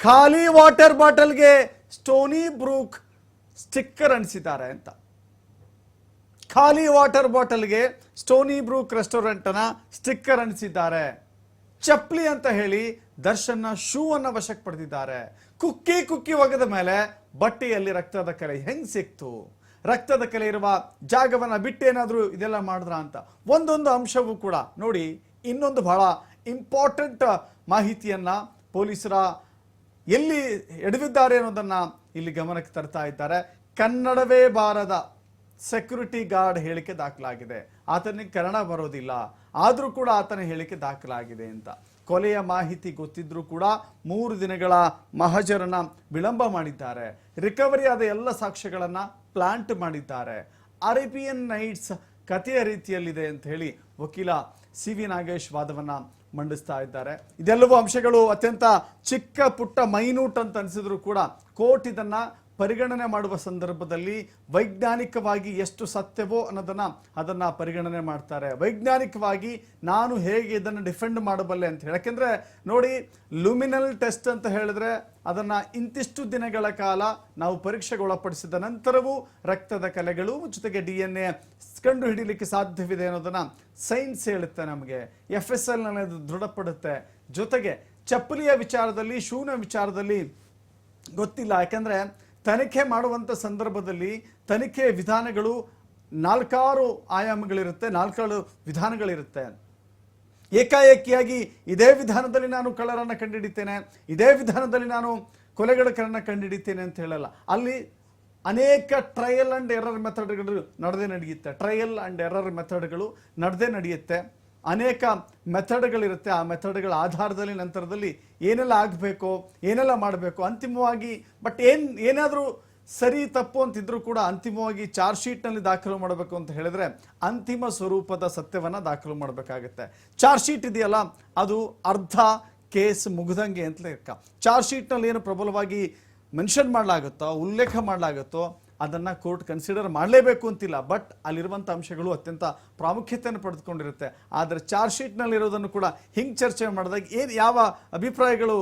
ಖಾಲಿ ವಾಟರ್ ಬಾಟಲ್ಗೆ Stony Brook sticker ಅಂಟಿಸಿದ್ದಾರೆ ಅಂತ. ಖಾಲಿ ವಾಟರ್ ಬಾಟಲ್ಗೆ ಸ್ಟೋನಿ ಬ್ರೂಕ್ ರೆಸ್ಟೋರೆಂಟ್ನ ಸ್ಟಿಕ್ಕರ್ ಅಂಟಿಸಿದ್ದಾರೆ ಚಪ್ಪಲಿ ಅಂತ ಹೇಳಿ ದರ್ಶನ್ನ ಶೂ ಅನ್ನು ವಶಕ್ಕೆ ಪಡೆದಿದ್ದಾರೆ. ಕುಕ್ಕಿ ಕುಕ್ಕಿ ಒಗೆದ ಮೇಲೆ ಬಟ್ಟೆಯಲ್ಲಿ ರಕ್ತದ ಕಲೆ ಹೆಂಗ್ ಸಿಕ್ತು? ರಕ್ತದ ಕಲೆ ಇರುವ ಜಾಗವನ್ನ ಬಿಟ್ಟೇನಾದರೂ ಇದೆಲ್ಲ ಮಾಡಿದ್ರ ಅಂತ. ಒಂದೊಂದು ಅಂಶವೂ ಕೂಡ ನೋಡಿ ಇನ್ನೊಂದು ಬಹಳ ಇಂಪಾರ್ಟೆಂಟ್ ಮಾಹಿತಿಯನ್ನ ಪೊಲೀಸರ ಎಲ್ಲಿ ಎಡವಿದ್ದಾರೆ ಅನ್ನೋದನ್ನ ಇಲ್ಲಿ ಗಮನಕ್ಕೆ ತರ್ತಾ ಇದ್ದಾರೆ. ಕನ್ನಡವೇ ಬಾರದ ಸೆಕ್ಯೂರಿಟಿ ಗಾರ್ಡ್ ಹೇಳಿಕೆ ದಾಖಲಾಗಿದೆ. ಆತನಿಗೆ ಕನ್ನಡ ಬರೋದಿಲ್ಲ. ಆದರೂ ಕೂಡ ಆತನ ಹೇಳಿಕೆ ದಾಖಲಾಗಿದೆ ಅಂತ. ಕೊಲೆಯ ಮಾಹಿತಿ ಗೊತ್ತಿದ್ರೂ ಕೂಡ ಮೂರು ದಿನಗಳ ಮಹಜರನ್ನ ವಿಳಂಬ ಮಾಡಿದ್ದಾರೆ. ರಿಕವರಿ ಆದ ಎಲ್ಲ ಸಾಕ್ಷ್ಯಗಳನ್ನ ಪ್ಲಾಂಟ್ ಮಾಡಿದ್ದಾರೆ. ಅರೇಬಿಯನ್ ನೈಟ್ಸ್ ಕಥೆಯ ರೀತಿಯಲ್ಲಿದೆ ಅಂತ ಹೇಳಿ ವಕೀಲ ಸಿ ವಿ ನಾಗೇಶ್ ವಾದವನ್ನ ಮಂಡಿಸ್ತಾ ಇದ್ದಾರೆ. ಇದೆಲ್ಲವೂ ಅಂಶಗಳು ಅತ್ಯಂತ ಚಿಕ್ಕ ಪುಟ್ಟ ಮೈನೂಟ್ ಅಂತ ಅನಿಸಿದ್ರು ಕೂಡ ಕೋರ್ಟ್ ಇದನ್ನ ಪರಿಗಣನೆ ಮಾಡುವ ಸಂದರ್ಭದಲ್ಲಿ ವೈಜ್ಞಾನಿಕವಾಗಿ ಎಷ್ಟು ಸತ್ಯವೋ ಅನ್ನೋದನ್ನು ಅದನ್ನು ಪರಿಗಣನೆ ಮಾಡ್ತಾರೆ. ವೈಜ್ಞಾನಿಕವಾಗಿ ನಾನು ಹೇಗೆ ಇದನ್ನು ಡಿಫೆಂಡ್ ಮಾಡಬಲ್ಲೆ ಅಂತ ಹೇಳಿ. ಯಾಕೆಂದರೆ ನೋಡಿ, ಲುಮಿನಲ್ ಟೆಸ್ಟ್ ಅಂತ ಹೇಳಿದ್ರೆ ಅದನ್ನು ಇಂತಿಷ್ಟು ದಿನಗಳ ಕಾಲ ನಾವು ಪರೀಕ್ಷೆಗೆ ಒಳಪಡಿಸಿದ ನಂತರವೂ ರಕ್ತದ ಕಲೆಗಳು ಜೊತೆಗೆ ಡಿ ಎನ್ ಎ ಕಂಡು ಹಿಡಿಲಿಕ್ಕೆ ಸಾಧ್ಯವಿದೆ ಅನ್ನೋದನ್ನು ಸೈನ್ಸ್ ಹೇಳುತ್ತೆ ನಮಗೆ. ಎಫ್ ಎಸ್ ಎಲ್ ಅದು ದೃಢಪಡುತ್ತೆ. ಜೊತೆಗೆ ಚಪ್ಪಲಿಯ ವಿಚಾರದಲ್ಲಿ, ಶೂನ ವಿಚಾರದಲ್ಲಿ ಗೊತ್ತಿಲ್ಲ. ಯಾಕಂದ್ರೆ ತನಿಖೆ ಮಾಡುವಂಥ ಸಂದರ್ಭದಲ್ಲಿ ತನಿಖೆ ವಿಧಾನಗಳು ನಾಲ್ಕಾರು ಆಯಾಮಗಳಿರುತ್ತೆ, ನಾಲ್ಕಾರು ವಿಧಾನಗಳಿರುತ್ತೆ. ಏಕಾಏಕಿಯಾಗಿ ಇದೇ ವಿಧಾನದಲ್ಲಿ ನಾನು ಕಳ್ಳರನ್ನು ಕಂಡುಹಿಡಿತೇನೆ ಇದೇ ವಿಧಾನದಲ್ಲಿ ನಾನು ಕೊಲೆಗಡಕರನ್ನು ಕಂಡುಹಿಡಿತೇನೆ ಅಂತ ಹೇಳಲ್ಲ. ಅಲ್ಲಿ ಅನೇಕ ಟ್ರಯಲ್ ಆ್ಯಂಡ್ ಎರರ್ ಮೆಥಡ್ಗಳು ನಡೆದೇ ನಡೆಯುತ್ತೆ. ಟ್ರಯಲ್ ಆ್ಯಂಡ್ ಎರರ್ ಮೆಥಡ್ಗಳು ನಡೆದೇ ನಡೆಯುತ್ತೆ. ಅನೇಕ ಮೆಥಡ್ಗಳಿರುತ್ತೆ. ಆ ಮೆಥಡ್ಗಳ ಆಧಾರದಲ್ಲಿ, ನಂತರದಲ್ಲಿ ಏನೆಲ್ಲ ಆಗಬೇಕು, ಏನೆಲ್ಲ ಮಾಡಬೇಕು ಅಂತಿಮವಾಗಿ, ಬಟ್ ಏನ್, ಏನಾದರೂ ಸರಿ, ತಪ್ಪು ಅಂತಿದ್ರು ಕೂಡ ಅಂತಿಮವಾಗಿ ಚಾರ್ಜ್ ಶೀಟ್ನಲ್ಲಿ ದಾಖಲು ಮಾಡಬೇಕು ಅಂತ ಹೇಳಿದ್ರೆ ಅಂತಿಮ ಸ್ವರೂಪದ ಸತ್ಯವನ್ನ ದಾಖಲು ಮಾಡಬೇಕಾಗುತ್ತೆ. ಚಾರ್ಜ್ ಶೀಟ್ ಇದೆಯಲ್ಲ, ಅದು ಅರ್ಧ ಕೇಸ್ ಮುಗ್ದಂಗೆ ಅಂತಲೇ ಲೆಕ್ಕ. ಚಾರ್ಜ್ ಶೀಟ್ನಲ್ಲಿ ಏನು ಪ್ರಬಲವಾಗಿ ಮೆನ್ಷನ್ ಮಾಡಲಾಗುತ್ತೋ, ಉಲ್ಲೇಖ ಮಾಡಲಾಗುತ್ತೋ ಅದನ್ನ ಕೋರ್ಟ್ ಕನ್ಸಿಡರ್ ಮಾಡಲೇಬೇಕು ಅಂತಿಲ್ಲ. ಬಟ್ ಅಲ್ಲಿರುವಂಥ ಅಂಶಗಳು ಅತ್ಯಂತ ಪ್ರಾಮುಖ್ಯತೆಯನ್ನು ಪಡೆದುಕೊಂಡಿರುತ್ತೆ. ಆದರೆ ಚಾರ್ಜ್ ಶೀಟ್ನಲ್ಲಿ ಇರೋದನ್ನು ಕೂಡ ಹಿಂಗೆ ಚರ್ಚೆ ಮಾಡಿದಾಗ ಏನು ಯಾವ ಅಭಿಪ್ರಾಯಗಳು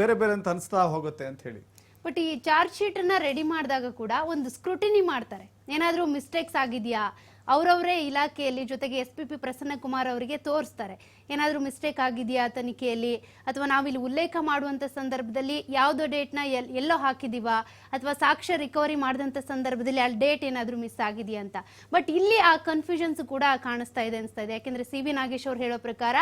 ಬೇರೆ ಬೇರೆ ಅಂತ ಅನಿಸ್ತಾ ಹೋಗುತ್ತೆ ಅಂತ ಹೇಳಿ. ಬಟ್ ಈ ಚಾರ್ಜ್ ಶೀಟ್ ಅನ್ನ ರೆಡಿ ಮಾಡಿದಾಗ ಕೂಡ ಒಂದು ಸ್ಕ್ರೂಟಿನಿ ಮಾಡ್ತಾರೆ. ಏನಾದರೂ ಮಿಸ್ಟೇಕ್ಸ್ ಆಗಿದೆಯಾ? ಅವರವರೇ ಇಲಾಖೆಯಲ್ಲಿ ಜೊತೆಗೆ S P P Prasanna Kumar ಅವರಿಗೆ ತೋರಿಸ್ತಾರೆ. ಏನಾದರೂ ಮಿಸ್ಟೇಕ್ ಆಗಿದೆಯಾ ತನಿಖೆಯಲ್ಲಿ? ಅಥವಾ ನಾವಿಲ್ಲಿ ಉಲ್ಲೇಖ ಮಾಡುವಂಥ ಸಂದರ್ಭದಲ್ಲಿ ಯಾವುದೋ ಡೇಟ್ನ ಎಲ್ ಎಲ್ಲೋ ಹಾಕಿದೀವಾ? ಅಥವಾ ಸಾಕ್ಷ್ಯ ರಿಕವರಿ ಮಾಡಿದಂಥ ಸಂದರ್ಭದಲ್ಲಿ ಅಲ್ಲಿ ಡೇಟ್ ಏನಾದರೂ ಮಿಸ್ ಆಗಿದೆಯಾ ಅಂತ. ಬಟ್ ಇಲ್ಲಿ ಆ ಕನ್ಫ್ಯೂಷನ್ಸ್ ಕೂಡ ಕಾಣಿಸ್ತಾ ಇದೆ ಅನಿಸ್ತಾ ಇದೆ. ಯಾಕೆಂದ್ರೆ ಸಿ ವಿ ನಾಗೇಶ್ ಅವ್ರು ಹೇಳೋ ಪ್ರಕಾರ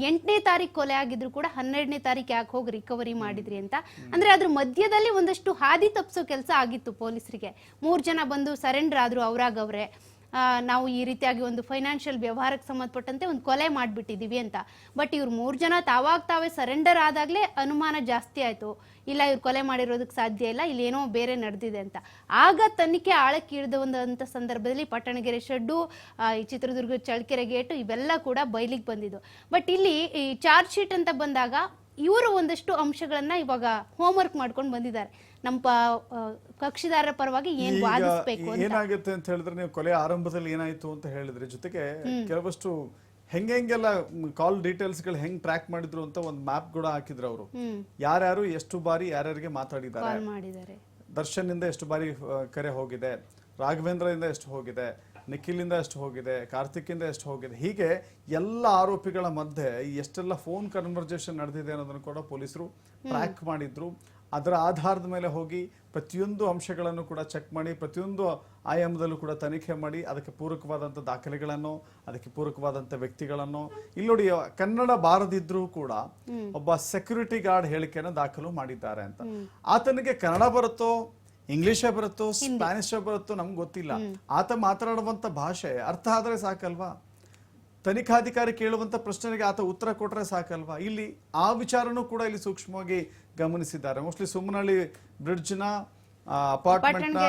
ಎಂಟನೇ ತಾರೀಕು ಕೊಲೆ ಆಗಿದ್ರು ಕೂಡ ಹನ್ನೆರಡನೇ ತಾರೀಕು ಯಾಕೆ ಹೋಗಿ ರಿಕವರಿ ಮಾಡಿದ್ರಿ ಅಂತ. ಅಂದರೆ ಅದ್ರ ಮಧ್ಯದಲ್ಲಿ ಒಂದಷ್ಟು ಹಾದಿ ತಪ್ಪಿಸೋ ಕೆಲಸ ಆಗಿತ್ತು ಪೊಲೀಸರಿಗೆ. ಮೂರು ಜನ ಬಂದು ಸರೆಂಡರ್ ಆದ್ರು ಅವ್ರಾಗ ಅವ್ರೆ. ಆ, ನಾವು ಈ ರೀತಿಯಾಗಿ ಒಂದು ಫೈನಾನ್ಷಿಯಲ್ ವ್ಯವಹಾರಕ್ಕೆ ಸಂಬಂಧಪಟ್ಟಂತೆ ಒಂದು ಕೊಲೆ ಮಾಡಿಬಿಟ್ಟಿದ್ದೀವಿ ಅಂತ. ಬಟ್ ಇವ್ರು ಮೂರು ಜನ ತಾವಾಗ ತಾವೇ ಸರೆಂಡರ್ ಆದಾಗಲೇ ಅನುಮಾನ ಜಾಸ್ತಿ ಆಯಿತು. ಇಲ್ಲ, ಇವ್ರು ಕೊಲೆ ಮಾಡಿರೋದಕ್ಕೆ ಸಾಧ್ಯ ಇಲ್ಲ ಇಲ್ಲೇನೋ ಬೇರೆ ನಡೆದಿದೆ ಅಂತ. ಆಗ ತನಿಖೆ ಆಳಕ್ಕೆ ಇಳಿದ ಒಂದಂಥ ಸಂದರ್ಭದಲ್ಲಿ ಪಟ್ಟಣಗೆರೆ ಶೆಡ್ಡು ಈ ಚಿತ್ರದುರ್ಗ ಚಳ್ಕೆರೆ ಗೇಟು, ಇವೆಲ್ಲ ಕೂಡ ಬಯಲಿಗೆ ಬಂದಿದ್ದು. ಬಟ್ ಇಲ್ಲಿ ಈ ಚಾರ್ಜ್ ಶೀಟ್ ಅಂತ ಬಂದಾಗ ಇವರು ಒಂದಷ್ಟು ಅಂಶಗಳನ್ನ ಇವಾಗ ಹೋಮ್ವರ್ಕ್ ಮಾಡ್ಕೊಂಡು ಬಂದಿದ್ದಾರೆ. ನಮ್ಮ ಕಕ್ಷಿದಾರರ ಪರವಾಗಿ ಏನ್ ವಾದಿಸ್ಬೇಕು ಏನಾಗುತ್ತೆ ಅಂತ ಹೇಳಿದ್ರೆ ನೀವು ಕೊಲೆ ಆರಂಭದಲ್ಲಿ ಏನಾಯ್ತು ಅಂತ ಹೇಳಿದ್ರೆ ಜೊತೆಗೆ ಕೆಲವಷ್ಟು ಹೆಂಗೆಲ್ಲ ಕಾಲ್ ಡೀಟೇಲ್ಸ್ಗಳು ಹೆಂಗ್ ಟ್ರ್ಯಾಕ್ ಮಾಡಿದ್ರು ಅಂತ ಒಂದು ಮ್ಯಾಪ್ ಕೂಡ ಹಾಕಿದ್ರು ಅವರು. ಯಾರ್ಯಾರು ಎಷ್ಟು ಬಾರಿ ಯಾರ್ಯಾರಿಗೆ ಮಾತಾಡಿದ್ದಾರೆ. ದರ್ಶನ್ ಇಂದ ಎಷ್ಟು ಬಾರಿ ಕರೆ ಹೋಗಿದೆ. ರಾಘವೇಂದ್ರ ಇಂದ ಎಷ್ಟು ಹೋಗಿದೆ. ನಿಖಿಲಿಂದ ಎಷ್ಟು ಹೋಗಿದೆ ಕಾರ್ತಿಕ್ಕಿಂದ ಎಷ್ಟು ಹೋಗಿದೆ ಹೀಗೆ ಎಲ್ಲ ಆರೋಪಿಗಳ ಮಧ್ಯೆ ಎಷ್ಟೆಲ್ಲ ಫೋನ್ ಕನ್ವರ್ಜೇಷನ್ ನಡೆದಿದೆ ಅನ್ನೋದನ್ನು ಕೂಡ ಪೊಲೀಸರು ಟ್ರ್ಯಾಕ್ ಮಾಡಿದ್ರು. ಅದರ ಆಧಾರದ ಮೇಲೆ ಹೋಗಿ ಪ್ರತಿಯೊಂದು ಅಂಶಗಳನ್ನು ಕೂಡ ಚೆಕ್ ಮಾಡಿ ಪ್ರತಿಯೊಂದು ಆಯಾಮದಲ್ಲೂ ಕೂಡ ತನಿಖೆ ಮಾಡಿ ಅದಕ್ಕೆ ಪೂರಕವಾದಂಥ ದಾಖಲೆಗಳನ್ನು ಅದಕ್ಕೆ ಪೂರಕವಾದಂಥ ವ್ಯಕ್ತಿಗಳನ್ನು. ಇಲ್ಲಿ ನೋಡಿ ಕನ್ನಡ ಬಾರದಿದ್ರೂ ಕೂಡ ಒಬ್ಬ ಸೆಕ್ಯೂರಿಟಿ ಗಾರ್ಡ್ ಹೇಳಿಕೆಯನ್ನು ದಾಖಲು ಮಾಡಿದ್ದಾರೆ ಅಂತ. ಆತನಿಗೆ ಕನ್ನಡ ಬರುತ್ತೋ ಇಂಗ್ಲಿಷೇ ಬರುತ್ತೋ ಸ್ಪ್ಯಾನಿಷೇ ಬರುತ್ತೋ ನಮ್ಗೆ ಗೊತ್ತಿಲ್ಲ. ಆತ ಮಾತನಾಡುವಂತ ಭಾಷೆ ಅರ್ಥ ಆದರೆ ಸಾಕಲ್ವಾ? ತನಿಖಾಧಿಕಾರಿ ಕೇಳುವಂತ ಪ್ರಶ್ನೆಗೆ ಆತ ಉತ್ತರ ಕೊಟ್ಟರೆ ಸಾಕಲ್ವಾ? ಇಲ್ಲಿ ಆ ವಿಚಾರನೂ ಕೂಡ ಇಲ್ಲಿ ಸೂಕ್ಷ್ಮವಾಗಿ ಗಮನಿಸಿದ್ದಾರೆ. ಮೋಸ್ಟ್ಲಿ ಸುಮ್ಮನಹಳ್ಳಿ ಬ್ರಿಡ್ಜ್ನ ಅಪಾರ್ಟ್ಮೆಂಟ್ನ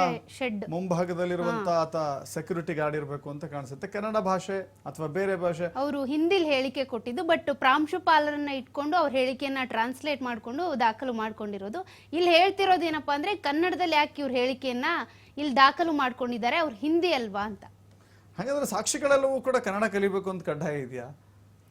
ಮುಂಭಾಗದಲ್ಲಿರುವಂತ ಆತ ಸೆಕ್ಯೂರಿಟಿ ಗಾರ್ಡ್ ಇರಬೇಕು ಅಂತ ಕಾಣಿಸುತ್ತೆ. ಕನ್ನಡ ಭಾಷೆ ಅಥವಾ ಬೇರೆ ಭಾಷೆ? ಅವರು ಹಿಂದಿಲ್ ಹೇಳಿಕೆ ಕೊಟ್ಟಿದ್ದು ಬಟ್ ಪ್ರಾಂಶುಪಾಲರನ್ನ ಇಟ್ಕೊಂಡು ಅವ್ರ ಹೇಳಿಕೆಯನ್ನ ಟ್ರಾನ್ಸ್ಲೇಟ್ ಮಾಡ್ಕೊಂಡು ದಾಖಲು ಮಾಡ್ಕೊಂಡಿರೋದು. ಇಲ್ಲಿ ಹೇಳ್ತಿರೋದು ಏನಪ್ಪಾ ಅಂದ್ರೆ ಕನ್ನಡದಲ್ಲಿ ಯಾಕೆ ಇವ್ರ ಹೇಳಿಕೆಯನ್ನ ಇಲ್ಲಿ ದಾಖಲು ಮಾಡ್ಕೊಂಡಿದ್ದಾರೆ ಅವ್ರ ಹಿಂದಿ ಅಲ್ವಾ ಅಂತ. ಹಾಗಾದ್ರೆ ಸಾಕ್ಷಿಗಳೆಲ್ಲವೂ ಕೂಡ ಕನ್ನಡ ಕಲಿಬೇಕು ಅಂತ ಕಡ್ಡಾಯ ಇದೆಯಾ?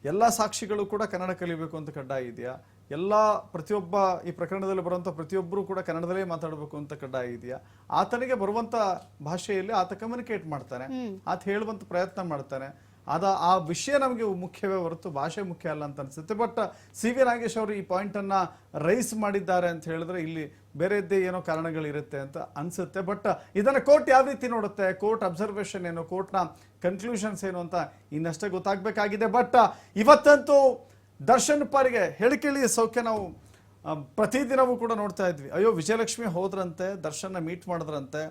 ಎಲ್ಲಾ ಸಾಕ್ಷಿಗಳು ಕೂಡ ಕನ್ನಡ ಕಲಿಬೇಕು ಅಂತ ಕಡ್ಡಾಯ ಇದೆಯಾ? ಎಲ್ಲ ಪ್ರತಿಯೊಬ್ಬ ಈ ಪ್ರಕರಣದಲ್ಲಿ ಬರುವಂಥ ಪ್ರತಿಯೊಬ್ಬರೂ ಕೂಡ ಕನ್ನಡದಲ್ಲೇ ಮಾತಾಡಬೇಕು ಅಂತ ಕಡ್ಡಾಯ ಇದೆಯಾ? ಆತನಿಗೆ ಬರುವಂತ ಭಾಷೆಯಲ್ಲಿ ಆತ ಕಮ್ಯುನಿಕೇಟ್ ಮಾಡ್ತಾನೆ. ಆತ ಹೇಳುವಂತ ಪ್ರಯತ್ನ ಮಾಡ್ತಾನೆ. ಅದ ಆ ವಿಷಯ ನಮಗೆ ಮುಖ್ಯವೇ ಹೊರತು ಭಾಷೆ ಮುಖ್ಯ ಅಲ್ಲ ಅಂತ ಅನ್ಸುತ್ತೆ. ಬಟ್ ಸಿ ವಿ ನಾಗೇಶ್ ಅವರು ಈ ಪಾಯಿಂಟ್ ಅನ್ನ ರೈಸ್ ಮಾಡಿದ್ದಾರೆ ಅಂತ ಹೇಳಿದ್ರೆ ಇಲ್ಲಿ ಬೇರೆದ್ದೇ ಏನೋ ಕಾರಣಗಳಿರುತ್ತೆ ಅಂತ ಅನ್ಸುತ್ತೆ. ಬಟ್ ಇದನ್ನ ಕೋರ್ಟ್ ಯಾವ ರೀತಿ ನೋಡುತ್ತೆ? ಕೋರ್ಟ್ ಅಬ್ಸರ್ವೇಷನ್ ಏನು? ಕೋರ್ಟ್ನ ಕನ್ಕ್ಲೂಷನ್ಸ್ ಏನು ಅಂತ ಇನ್ನಷ್ಟೇ ಗೊತ್ತಾಗಬೇಕಾಗಿದೆ. ಬಟ್ ಇವತ್ತಂತೂ ದರ್ಶನ್ ಪಾರಿಗೆ ಹೇಳಿಕೆಳಿ ಸೌಖ್ಯ ನಾವು ಪ್ರತಿದಿನವೂ ಕೂಡ ನೋಡ್ತಾ ಇದ್ವಿ. ಅಯ್ಯೋ, ವಿಜಯಲಕ್ಷ್ಮಿ ಹೋದ್ರಂತೆ ದರ್ಶನ ಮೀಟ್ ಮಾಡಿದ್ರಂತೆ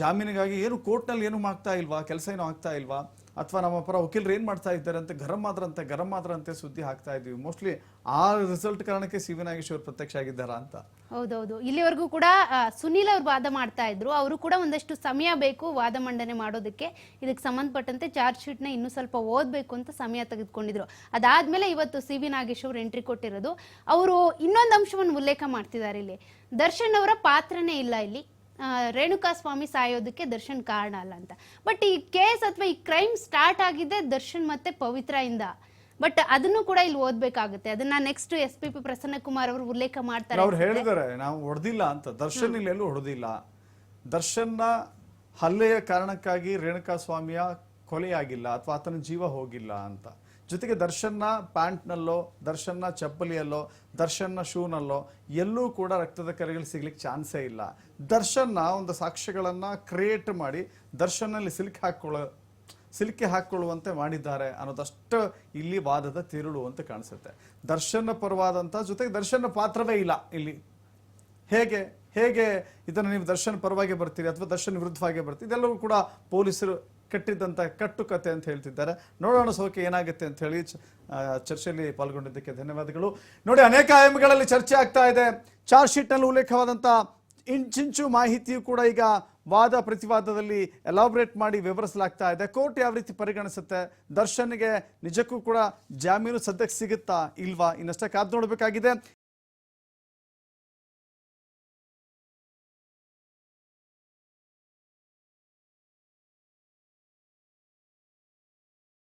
ಜಾಮೀನಿಗಾಗಿ ಏನು ಕೋರ್ಟ್ನಲ್ಲಿ ಏನು ಆಗ್ತಾ ಇಲ್ವಾ, ಕೆಲಸ ಏನೂ ಆಗ್ತಾ ಇಲ್ವಾ? ಅಥವಾ ನಮ್ಮ ಪರ ವಕೀಲರು ಏನು ಮಾಡ್ತಾ ಇದ್ದಾರೆ ಅಂತ, ಗರಂ ಆದ್ರಂತೆ ಗರಂ ಆದ್ರಂತೆ ಸುದ್ದಿ ಹಾಕ್ತಾ ಇದ್ವಿ ಮೋಸ್ಟ್ಲಿ ಆ ರಿಸಲ್ಟ್ ಕಾರಣಕ್ಕೆ ಸಿ. ವಿ ನಾಗೇಶ್ ಅವರು ಪ್ರತ್ಯಕ್ಷ ಆಗಿದ್ದಾರಾ ಅಂತ. ಹೌದೌದು. ಇಲ್ಲಿವರೆಗೂ ಕೂಡ ಸುನೀಲ್ ಅವರು ವಾದ ಮಾಡ್ತಾ ಇದ್ರು. ಅವರು ಕೂಡ ಒಂದಷ್ಟು ಸಮಯ ಬೇಕು ವಾದ ಮಂಡನೆ ಮಾಡೋದಕ್ಕೆ. ಇದಕ್ಕೆ ಸಂಬಂಧಪಟ್ಟಂತೆ ಚಾರ್ಜ್ ಶೀಟ್ನ ಇನ್ನೂ ಸ್ವಲ್ಪ ಓದಬೇಕು ಅಂತ ಸಮಯ ತೆಗೆದುಕೊಂಡಿದ್ರು. ಅದಾದ್ಮೇಲೆ ಇವತ್ತು ಸಿ. ವಿ. ನಾಗೇಶ್ ಅವರು ಎಂಟ್ರಿ ಕೊಟ್ಟಿರೋದು. ಅವರು ಇನ್ನೊಂದು ಅಂಶವನ್ನು ಉಲ್ಲೇಖ ಮಾಡ್ತಿದ್ದಾರೆ ಇಲ್ಲಿ. ದರ್ಶನ್ ಅವರ ಪಾತ್ರನೇ ಇಲ್ಲ ಇಲ್ಲಿ. ರೇಣುಕಾ ಸ್ವಾಮಿ ಸಾಯೋದಕ್ಕೆ ದರ್ಶನ್ ಕಾರಣ ಅಲ್ಲ ಅಂತ. ಬಟ್ ಈ ಕೇಸ್ ಅಥವಾ ಈ ಕ್ರೈಮ್ ಸ್ಟಾರ್ಟ್ ಆಗಿದ್ದೆ ದರ್ಶನ್ ಮತ್ತೆ ಪವಿತ್ರ ಇಂದ. ಬಟ್ ಅದನ್ನು ಕೂಡ ಇಲ್ಲಿ ಓದ್ಬೇಕಾಗುತ್ತೆ. ಅದನ್ನ next S P P Prasanna Kumar ಅವರು ಉಲ್ಲೇಖ ಮಾಡ್ತಾರೆ ಅವ್ರು ಹೇಳಿದ್ದಾರೆ ನಾವು ಹೊಡೆದಿಲ್ಲ ಅಂತ. ದರ್ಶನ್ ಇಲ್ಲೆಲ್ಲೂ ಹೊಡೆದಿಲ್ಲ. ದರ್ಶನ್ನ ಹಲ್ಲೆಯ ಕಾರಣಕ್ಕಾಗಿ ರೇಣುಕಾ ಸ್ವಾಮಿಯ ಕೊಲೆಯಾಗಿಲ್ಲ ಅಥವಾ ಆತನ ಜೀವ ಹೋಗಿಲ್ಲ ಅಂತ. ಜೊತೆಗೆ ದರ್ಶನ್ನ ಪ್ಯಾಂಟ್ನಲ್ಲೋ, ದರ್ಶನ್ನ ಚಪ್ಪಲಿಯಲ್ಲೋ, ದರ್ಶನ್ನ ಶೂನಲ್ಲೋ, ಎಲ್ಲೂ ಕೂಡ ರಕ್ತದ ಕರೆಗಳು ಸಿಗ್ಲಿಕ್ಕೆ ಚಾನ್ಸೇ ಇಲ್ಲ. ದರ್ಶನ್ನ ಒಂದು ಸಾಕ್ಷ್ಯಗಳನ್ನ ಕ್ರಿಯೇಟ್ ಮಾಡಿ ದರ್ಶನಲ್ಲಿ ಸಿಲ್ಕ್ ಹಾಕ್ಕೊಳ್ಳೋ, ಸಿಲುಕಿ ಹಾಕ್ಕೊಳ್ಳುವಂತೆ ಮಾಡಿದ್ದಾರೆ ಅನ್ನೋದಷ್ಟು ಇಲ್ಲಿ ವಾದದ ತಿರುಳು ಅಂತ ಕಾಣಿಸುತ್ತೆ. ದರ್ಶನ ಪರವಾದಂತ, ಜೊತೆಗೆ ದರ್ಶನ ಪಾತ್ರವೇ ಇಲ್ಲ ಇಲ್ಲಿ. ಹೇಗೆ ಹೇಗೆ ಇದನ್ನು ನೀವು ದರ್ಶನ ಪರವಾಗಿ ಬರ್ತೀರಿ ಅಥವಾ ದರ್ಶನ ವಿರುದ್ಧವಾಗಿ ಬರ್ತೀರಿ, ಇದೆಲ್ಲವೂ ಕೂಡ ಪೊಲೀಸರು ಕಟ್ಟಿದ್ದಂಥ ಕಟ್ಟುಕತೆ ಅಂತ ಹೇಳ್ತಿದ್ದಾರೆ. ನೋಡೋಣ ಸೋಕೆ ಏನಾಗುತ್ತೆ ಅಂತ ಹೇಳಿ ಚರ್ಚೆಯಲ್ಲಿ ಪಾಲ್ಗೊಂಡಿದ್ದಕ್ಕೆ ಧನ್ಯವಾದಗಳು. ನೋಡಿ, ಅನೇಕ ಆಯಾಮಗಳಲ್ಲಿ ಚರ್ಚೆ ಆಗ್ತಾ ಇದೆ. ಚಾರ್ಜ್ ಶೀಟ್ನಲ್ಲಿ ಉಲ್ಲೇಖವಾದಂಥ ಇಂಚಿಂಚು ಮಾಹಿತಿಯು ಕೂಡ ಈಗ ವಾದ ಪ್ರತಿವಾದದಲ್ಲಿ ಎಲಾಬ್ರೇಟ್ ಮಾಡಿ ವಿವರಿಸಲಾಗ್ತಾ ಇದೆ. ಕೋರ್ಟ್ ಯಾವ ರೀತಿ ಪರಿಗಣಿಸುತ್ತೆ? ದರ್ಶನ್ಗೆ ನಿಜಕ್ಕೂ ಕೂಡ ಜಾಮೀನು ಸದ್ಯಕ್ಕೆ ಸಿಗುತ್ತಾ ಇಲ್ವಾ? ಇನ್ನಷ್ಟೇ ಕಾದು ನೋಡಬೇಕಾಗಿದೆ.